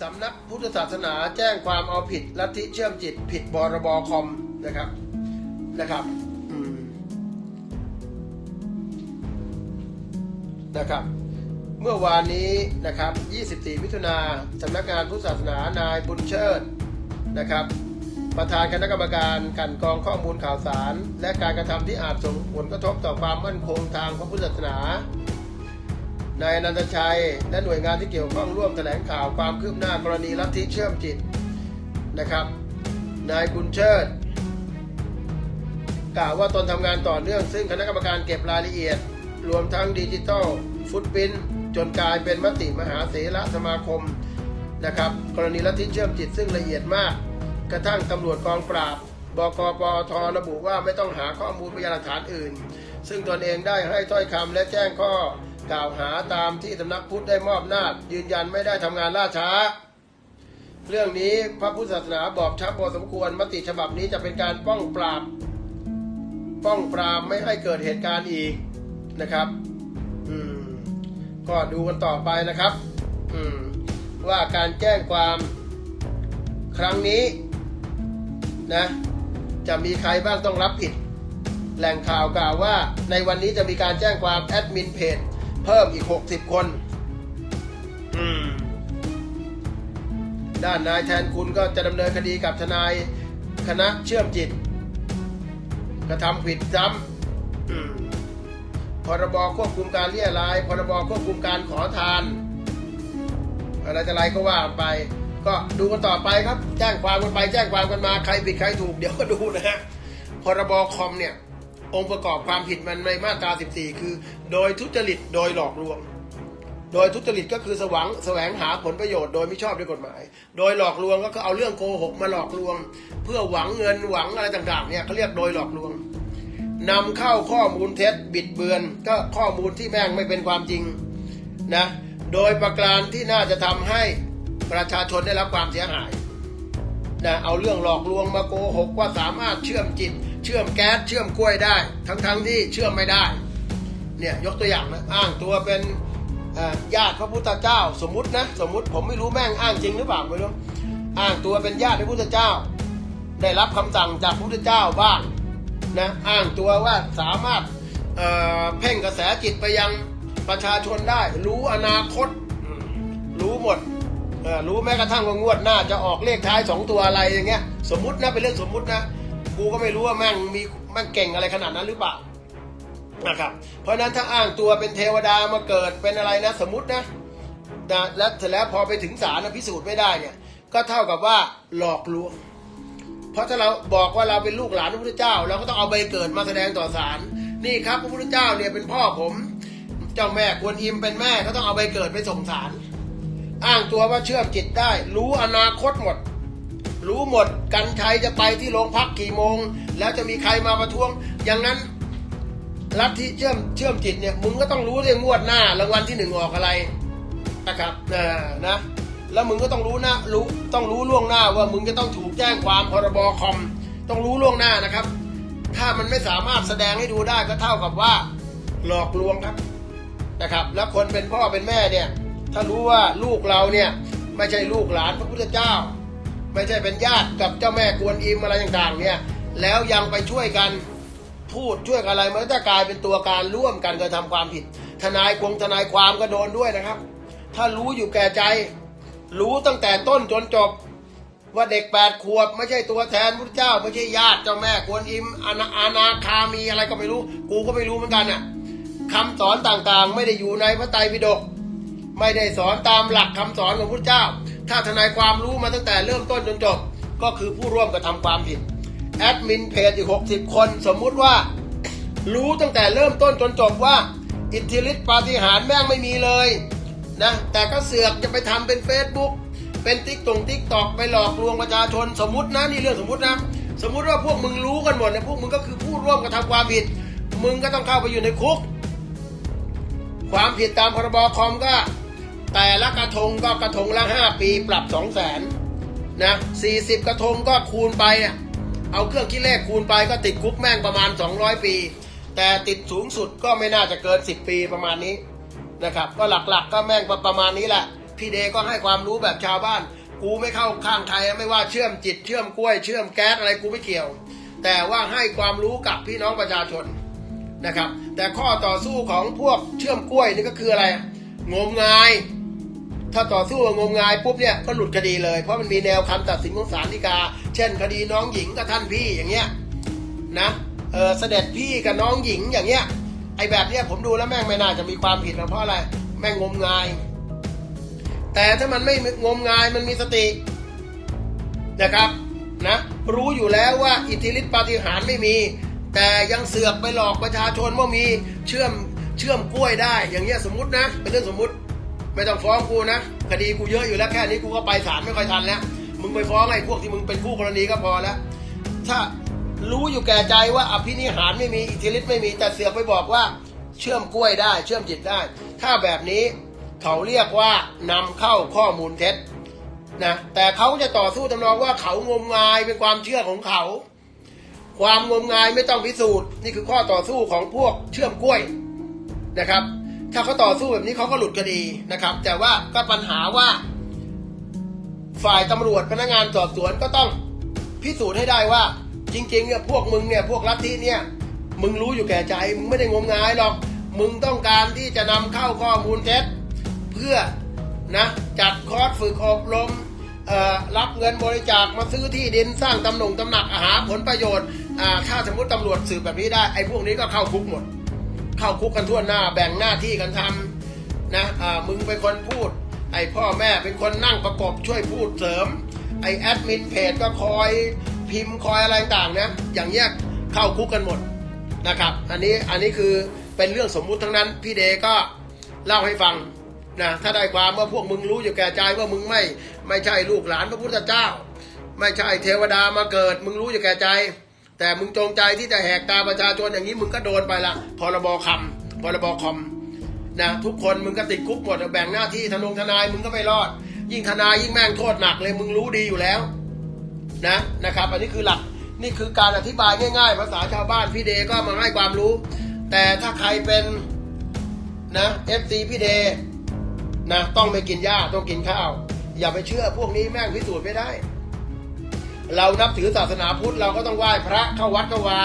สำนักพุทธศาสนาแจ้งความเอาผิดลัทธิเชื่อมจิตผิดบรบคอมนะครับนะครับนะครับ เมื่อวานนี้นะครับ 24 มิถุนาสำนักงานพุทธศาสนานายบุญเชิดนะครับ ประธานคณะกรรมการกันกองข้อมูลข่าวสาร และการกระทำที่อาจส่งผลกระทบต่อความมั่นคงทางพระพุทธศาสนา นายนันตชัย และหน่วยงานที่เกี่ยวข้องร่วมแถลงข่าวความคืบหน้ากรณีลัทธิเชื่อมจิตนะครับ นายบุญเชิด กล่าวว่าตนทำงานต่อเนื่อง ซึ่งคณะกรรมการเก็บรายละเอียด รวมทั้งดิจิทัลฟุตพินจนกลายเป็นมติมหาเถรสมาคมนะครับกรณีลัทธิเชื่อมจิตซึ่งละเอียดมาก กระทั่งตำรวจกองปราบ บกปทระบุว่าไม่ต้องหาข้อมูลพยานหลักฐานอื่น ซึ่งตนเองได้ให้ถ้อยคำและแจ้งข้อ กล่าวหาตามที่สำนักพุทธได้มอบหน้าจยืนยันไม่ได้ทำงานล่าช้า เรื่องนี้พระพุทธศาสนาบอกชัดพอสมควรมติฉบับนี้จะเป็นการป้องปราบ ป้องปรามไม่ให้เกิดเหตุการณ์อีกนะครับ อืม ก็ดูกันต่อไปนะครับ อืม ว่าการแจ้งความครั้งนี้นะจะมีใครบ้างต้องรับผิด แหล่งข่าวกล่าวว่าในวันนี้จะมีการแจ้งความแอดมินเพจ เพิ่มอีก 60 คนอืมด้านนายแทนคุณก็จะดำเนินคดีกับทนายคณะเชื่อมจิต กระทำผิดซ้ำอืมพรบควบคุมการเรียราย พรบควบคุมการขอทาน อะไรจะอะไรก็ว่าไป ก็ดูกันต่อไปครับ แจ้งความกันไป แจ้งความกันมา ใครผิดใครถูก เดี๋ยวก็ดูนะฮะ พรบคอมเนี่ย องค์ประกอบความผิดมันในมาตรา 14 คือ โดยทุจริตโดยหลอกลวง โดยทุจริตก็คือสวังแสวงหาผลประโยชน์โดยไม่ชอบด้วยกฎหมาย โดยหลอกลวงก็คือเอาเรื่องโกหกมาหลอกลวง เพื่อหวังเงินหวังอะไรต่างๆเนี่ยเขาเรียกโดยหลอกลวงนำเข้าข้อมูลเท็จบิดเบือน ก็ข้อมูลที่แม่งไม่เป็นความจริงนะโดยประการที่น่าจะทำให้ประชาชนได้รับความเสียหายนะเอาเรื่องหลอกลวงมาโกหกว่าสามารถเชื่อมจิตเชื่อมแก๊สเชื่อมกล้วยได้ ทั้งๆที่เชื่อมไม่ได้เนี่ยยกตัวอย่างนะอ้างตัวเป็นญาติพระพุทธเจ้า สมมตินะสมมติผมไม่รู้แม่งอ้างจริงหรือเปล่าไม่รู้อ้างตัวเป็นญาติพระพุทธเจ้า ได้รับคำสั่งจากพระพุทธเจ้าบ้างนะอ้างตัวว่าสามารถเเพ่งกระแสจิตไปยังประชาชนได้ รู้อนาคต รู้หมดรู้แม้กระทั่งว่างวดหน้าจะออกเลขท้ายสองตัวอะไรอย่างเงี้ยสมมตินะเป็นเรื่องสมมุตินะ กูก็ไม่รู้ว่าแม่งมีแม่งเก่งอะไรขนาดนั้นหรือเปล่านะครับ เพราะนั้นถ้าอ้างตัวเป็นเทวดามาเกิดเป็นอะไรนะสมมตินะนะแล้วเสร็จแล้วพอไปถึงศาลนะพิสูจน์ไม่ได้เนี่ย ก็เท่ากับว่าหลอกลวง เพราะถ้าเราบอกว่าเราเป็นลูกหลานพระพุทธเจ้า เราก็ต้องเอาใบเกิดมาแสดงต่อศาลนี่ครับพระพุทธเจ้าเนี่ยเป็นพ่อผม เจ้าแม่กวนอิมเป็นแม่ก็ต้องเอาใบเกิดไปส่งศาลอ้างตัวว่าเชื่อมจิตได้ รู้อนาคตหมด รู้หมดกันชัยจะไปที่โรงพักกี่โมง แล้วจะมีใครมาประท้วง อย่างนั้นลัฐทธิเชื่อมเชื่อมจิตเนี่ยมึงก็ต้องรู้เรื่องงวดหน้ารางวัลที่หนึ่งออกอะไรนะครับนะนะ แล้วมึงก็ต้องรู้นะรู้ต้องรู้ล่วงหน้าว่ามึงจะต้องถูกแจ้งความพรบคอม ต้องรู้ล่วงหน้านะครับ ถ้ามันไม่สามารถแสดงให้ดูได้ก็เท่ากับว่าหลอกลวงครับนะครับ แล้วคนเป็นพ่อเป็นแม่เนี่ย ถ้ารู้ว่าลูกเราเนี่ยไม่ใช่ลูกหลานพระพุทธเจ้า ไม่ใช่เป็นญาติกับเจ้าแม่กวนอิมอะไรต่างๆเนี่ยแล้วยังไปช่วยกันพูดช่วยกันอะไรมันจะกลายเป็นตัวการร่วมกันกระทำความผิด ทนายควงทนายความก็โดนด้วยนะครับ ถ้ารู้อยู่แก่ใจ รู้ตั้งแต่ต้นจนจบ ว่าเด็กแปดขวบไม่ใช่ตัวแทนพระเจ้า ไม่ใช่ญาติเจ้าแม่กวนอิมอาณาอาณาคามีอะไรก็ไม่รู้ กูก็ไม่รู้เหมือนกันน่ะคำสอนต่างๆ ไม่ได้อยู่ในพระไตรปิฎกไม่ได้สอนตามหลักคำสอนของพระเจ้า ถ้าทนายความรู้มาตั้งแต่เริ่มต้นจนจบ ก็คือผู้ร่วมกระทำความผิด แอดมินเพจอีก 60 คน สมมุติว่า รู้ตั้งแต่เริ่มต้นจนจบว่า อิทธิฤทธิปาฏิหาริย์แม่งไม่มีเลยนะแต่ก็เสือกจะไปทำเป็น Facebook เป็นติ๊กตงติ๊กตอกไปหลอกลวงประชาชนสมมตินะนี่เรื่องสมมตินะ สมมุติว่าพวกมึงรู้กันหมดเนี่ยพวกมึงก็คือผู้ร่วมกระทำความผิด มึงก็ต้องเข้าไปอยู่ในคุก ความผิดตามพรบคอมก็ แต่ละกระทงก็กระทงละห้าปีปรับสองแสนนะสี่สิบกระทงก็คูณไปอะเอาเครื่องคิดเลขคูณไปก็ติดคุกแม่งประมาณ 200 ปี แต่ติดสูงสุดก็ไม่น่าจะเกิน 10 ปีประมาณนี้นะครับก็หลักๆก็แม่งประมาณนี้แหละ พี่เดก็ให้ความรู้แบบชาวบ้าน กูไม่เข้าข้างใครไม่ว่าเชื่อมจิตเชื่อมกล้วยเชื่อมแก๊สอะไรกูไม่เกี่ยว แต่ว่าให้ความรู้กับพี่น้องประชาชนนะครับ แต่ข้อต่อสู้ของพวกเชื่อมกล้วยนี่ก็คืออะไร งมงาย ถ้าต่อสู้งมงายปุ๊บเนี่ยก็หลุดคดีเลย เพราะมันมีแนวคำตัดสินของศาลฎีกา เช่น คดีน้องหญิงกับท่านพี่อย่างเงี้ยนะเออเสด็จพี่กับน้องหญิงอย่างเงี้ยไอแบบเนี้ยผมดูแล้วแม่งไม่น่าจะมีความผิดหรอกเพราะอะไรแม่งงมงาย แต่ถ้ามันไม่งมงายมันมีสตินะครับนะรู้อยู่แล้วว่าอิทธิฤทธิปาฏิหาริย์ไม่มี แต่ยังเสือกไปหลอกประชาชนว่ามีเชื่อมเชื่อมกล้วยได้ อย่างเงี้ยสมมตินะเป็นเรื่องสมมติ ไม่ต้องฟ้องกูนะ คดีกูเยอะอยู่แล้วแค่นี้กูก็ไปศาลไม่ค่อยทันแล้วมึงไปฟ้องไอ้พวกที่มึงเป็นคู่กรณีก็พอแล้ว ถ้ารู้อยู่แก่ใจว่าอภินิหารไม่มีอิทธิฤทธิ์ไม่มีแต่เสือกไปบอกว่า เชื่อมกล้วยได้ เชื่อมจิตได้ ถ้าแบบนี้เขาเรียกว่านำเข้าข้อมูลเท็จนะแต่เขาจะต่อสู้ทำนองว่าเขางมงายเป็นความเชื่อของเขา ความงมงายไม่ต้องพิสูจน์ นี่คือข้อต่อสู้ของพวกเชื่อมกล้วยนะครับ ถ้าเขาต่อสู้แบบนี้เขาก็หลุดคดีนะครับ แต่ว่าก็ปัญหาว่า ฝ่ายตำรวจพนักงานสอบสวนก็ต้องพิสูจน์ให้ได้ว่า จริงๆเนี่ยพวกมึงเนี่ยพวกลัทธิเนี่ย มึงรู้อยู่แก่ใจ มึงไม่ได้งมงายหรอก มึงต้องการที่จะนำเข้าข้อมูลเท็จเพื่อนะจัดคอร์สฝึกอบรมรับเงินบริจาคมาซื้อที่ดินสร้างตำหน่งตำหนักอาหารผลประโยชน์ถ้าสมมติตำรวจสืบแบบนี้ได้ไอ้พวกนี้ก็เข้าคุกหมด เข้าคุกกันทั่วหน้า แบ่งหน้าที่กันทำนะอ่ามึงเป็นคนพูด ไอพ่อแม่เป็นคนนั่งประกบช่วยพูดเสริม ไอแอดมินเพจก็คอยพิมพ์คอยอะไรต่างๆนะอย่างเงี้ยเข้าคุกกันหมดนะครับ อันนี้อันนี้คือเป็นเรื่องสมมุติทั้งนั้น พี่เดก็เล่าให้ฟังนะถ้าได้ความว่าพวกมึงรู้อยู่แก่ใจว่ามึงไม่ไม่ใช่ลูกหลานพระพุทธเจ้า ไม่ใช่เทวดามาเกิด มึงรู้อยู่แก่ใจ แต่มึงจงใจที่จะแหกตาประชาชนอย่างนี้มึงก็โดนไปละพรบคำพรบคอมนะทุกคนมึงก็ติดคุกหมดแบ่งหน้าที่ทนงทนายมึงก็ไม่รอด ยิ่งทนายยิ่งแม่งโทษหนักเลยมึงรู้ดีอยู่แล้วนะนะครับ อันนี้คือหลักนี่คือการอธิบายง่าย ๆ ภาษาชาวบ้านพี่เดก็มาให้ความรู้ แต่ถ้าใครเป็นนะเอฟซีพี่เดนะต้องไม่กินหญ้าต้องกินข้าว อย่าไปเชื่อพวกนี้แม่งพิสูจน์ไม่ได้ เรานับถือศาสนาพุทธเราก็ต้องไหว้พระเข้าวัดเข้าวา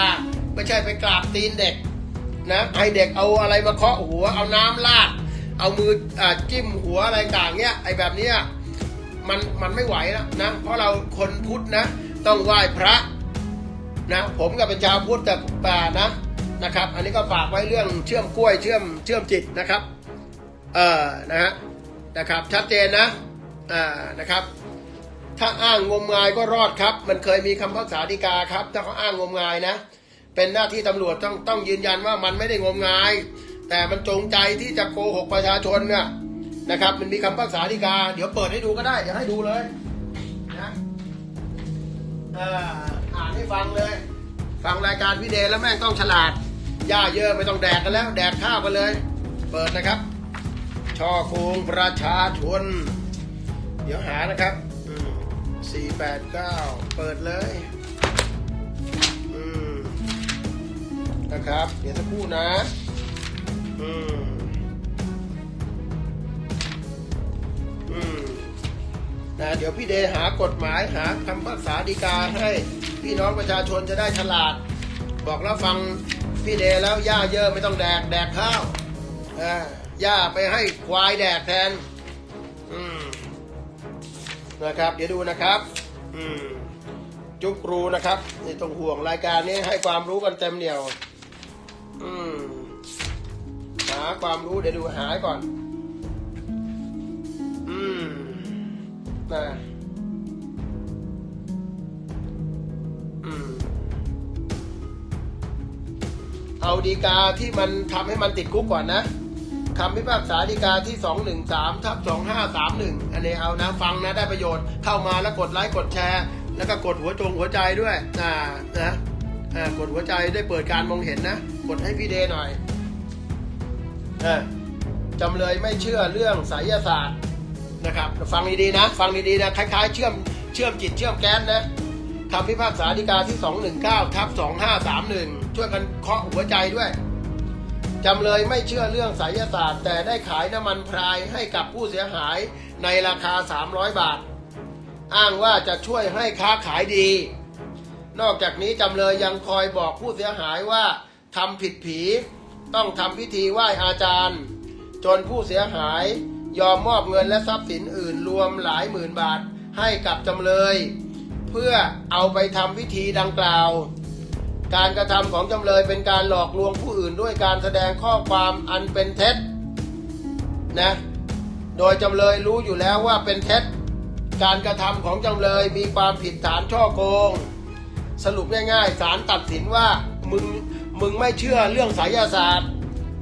ไม่ใช่ไปกราบตีนเด็กนะให้เด็กเอาอะไรมาเคาะหัวเอาน้ำลาดเอามืออจิ้มหัวอะไรต่างเนี้ยไอแบบเนี้ยมันมันไม่ไหวแล้วนะเพราะเราคนพุทธนะต้องไหว้พระนะผมก็เป็นชาวพุทธแต่ป่านะนะครับ อันนี้ก็ฝากไว้เรื่องเชื่อมกล้วยเชื่อมเชื่อมจิตนะครับเออนะฮะนะครับชัดเจนนะอ่านะครับ ถ้าอ้างงมงายก็รอดครับ มันเคยมีคำพิพากษาฎีกาครับ ถ้าเขาอ้างงมงายนะ เป็นหน้าที่ตำรวจต้องต้องยืนยันว่ามันไม่ได้งมงาย แต่มันจงใจที่จะโกหกประชาชนเนี่ยนะครับ มันมีคำพิพากษาฎีกา เดี๋ยวเปิดให้ดูก็ได้เดี๋ยวให้ดูเลยนะอ่ออ่านให้ฟังเลย ฟังรายการพี่เดแล้วแม่งต้องฉลาดย่าเยอะไม่ต้องแดกกันแล้ว แดกข้าวกันเลย เปิดนะครับช่อโกงประชาชน เดี๋ยวหานะครับ สี่แปดเก้าเปิดเลย อืม นะครับ เดี๋ยวสักครู่นะ อืม อืม นะ เดี๋ยวพี่เดหากฎหมายหาคำพิพาษาฎีกาให้พี่น้องประชาชนจะได้ฉลาด บอกแล้วฟังพี่เดแล้วย่าเยอะไม่ต้องแดก แดกข้าวอ่าย่าไปให้ควายแดกแทน อืมนะครับ เดี๋ยวดูนะครับ อืมจุกรูนะครับนี่ต้องห่วงรายการนี้ให้ความรู้กันเต็มเหนียว อืมหาความรู้เดี๋ยวดูหาก่อน อืมนะเอาดีกาที่มันทำให้มันติดคุกก่อนนะ คำพิพากษาฎีกาที่ 213ทับ2531 อันนี้เอานะฟังนะได้ประโยชน์เข้ามาแล้วกดไลค์กดแชร์ แล้วก็กดหัวจงหัวใจด้วยอ่านะกดหัวใจได้เปิดการมองเห็นนะ กดให้พี่เดหน่อยอจำเลยไม่เชื่อเรื่องไสยศาสตร์นะครับ ฟังดีๆนะ ฟังดีๆนะคล้ายๆ เชื่อมเชื่อมจิตเชื่อมแก๊สนะคำพิพากษาฎีกาที่ 219ทับ2531 ช่วยกันเคาะหัวใจด้วย จำเลยไม่เชื่อเรื่องไสยศาสตร์ แต่ได้ขายน้ำมันพรายให้กับผู้เสียหายในราคา 300 บาท อ้างว่าจะช่วยให้ค้าขายดี นอกจากนี้จำเลยยังคอยบอกผู้เสียหายว่าทำผิดผี ต้องทำพิธีไหว้อาจารย์ จนผู้เสียหายยอมมอบเงินและทรัพย์สินอื่นรวมหลายหมื่นบาทให้กับจำเลย เพื่อเอาไปทำพิธีดังกล่าว การกระทำของจำเลยเป็นการหลอกลวงผู้อื่นด้วยการแสดงข้อความอันเป็นเท็จนะโดยจำเลยรู้อยู่แล้วว่าเป็นเท็จ การกระทำของจำเลยมีความผิดฐานช่อโกง สรุปง่ายๆศาลตัดสินว่ามึงมึงไม่เชื่อเรื่องไสยศาสตร์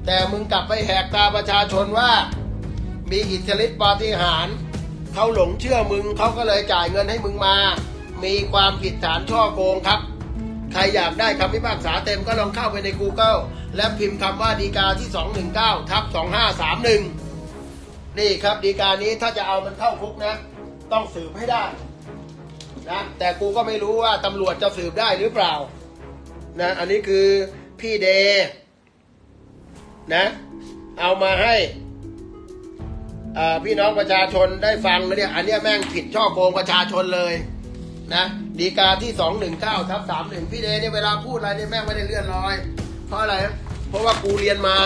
แต่มึงกลับไปแหกตาประชาชนว่า มีอิทธิฤทธิปาฏิหาริย์เขาหลงเชื่อมึงเขาก็เลยจ่ายเงินให้มึงมา มีความผิดฐานช่อโกงครับ ใครอยากได้คำพิพากษาเต็มก็ลองเข้าไปใน Google และพิมพ์คำว่าดีกาที่ 219ทับ2531 นี่ครับดีกานี้ถ้าจะเอามันเข้าคุกนะ ต้องสืบให้ได้นะแต่กูก็ไม่รู้ว่าตำรวจจะสืบได้หรือเปล่านะอันนี้คือพี่เดนะเอามาให้อ่าพี่น้องประชาชนได้ฟังเนี่ยอันเนี้ยแม่งผิดช่อโกงประชาชนเลย นะดีกาที่สองหนึ่งเก้าทับสามหนึ่งพี่เดเนี่ยเวลาพูดอะไรเนี่ยแม่งไม่ได้เลื่อนลอย เพราะอะไร เพราะว่ากูเรียนมา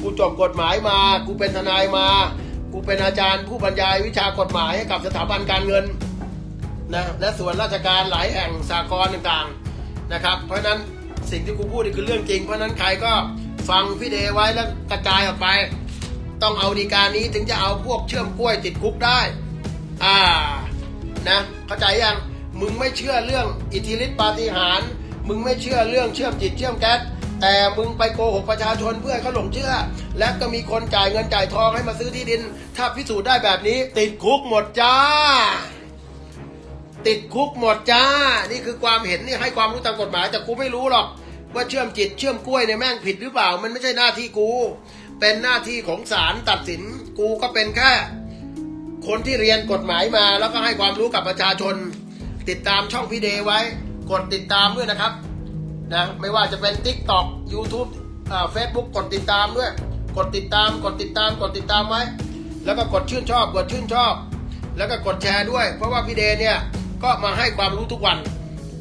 กูจบกฎหมายมา กูเป็นทนายมา กูเป็นอาจารย์ผู้บรรยายวิชากฎหมายให้กับสถาบันการเงินนะและส่วนราชการหลายแห่งสากลต่างๆนะครับ เพราะฉะนั้นสิ่งที่กูพูดนี่คือเรื่องจริง เพราะฉะนั้นใครก็ฟังพี่เดไว้แล้วกระจายออกไป ต้องเอาดีการนี้ถึงจะเอาพวกเชื่อมกล้วยติดคุกได้ อ่า นะเข้าใจยังมึงไม่เชื่อเรื่องอิทธิฤทธิปาฏิหาริย์มึงไม่เชื่อเรื่องเชื่อมจิตเชื่อมแก๊สแต่มึงไปโกหกประชาชนเพื่อให้เขาหลงเชื่อ และก็มีคนจ่ายเงินจ่ายทองให้มาซื้อที่ดิน ถ้าพิสูจน์ได้แบบนี้ ติดคุกหมดจ้า ติดคุกหมดจ้า นี่คือความเห็นนี่ให้ความรู้ตามกฎหมาย แต่กูไม่รู้หรอกว่าเชื่อมจิตเชื่อมกล้วยเนี่ยแม่งผิดหรือเปล่า มันไม่ใช่หน้าที่กู เป็นหน้าที่ของศาลตัดสินกูก็เป็นแค่ คนที่เรียนกฎหมายมา แล้วก็ให้ความรู้กับประชาชน ติดตามช่องพี่เดไว้ กดติดตามด้วยนะครับนะไม่ว่าจะเป็น t ิ k t o k YouTube เฟซบุ๊กกดติดตามด้วย กดติดตาม กดติดตาม กดติดตามไว้ แล้วก็กดชื่นชอบ กดชื่นชอบ แล้วก็กดแชร์ด้วย เพราะว่าพี่เดเนี่ยก็มาให้ความรู้ทุกวัน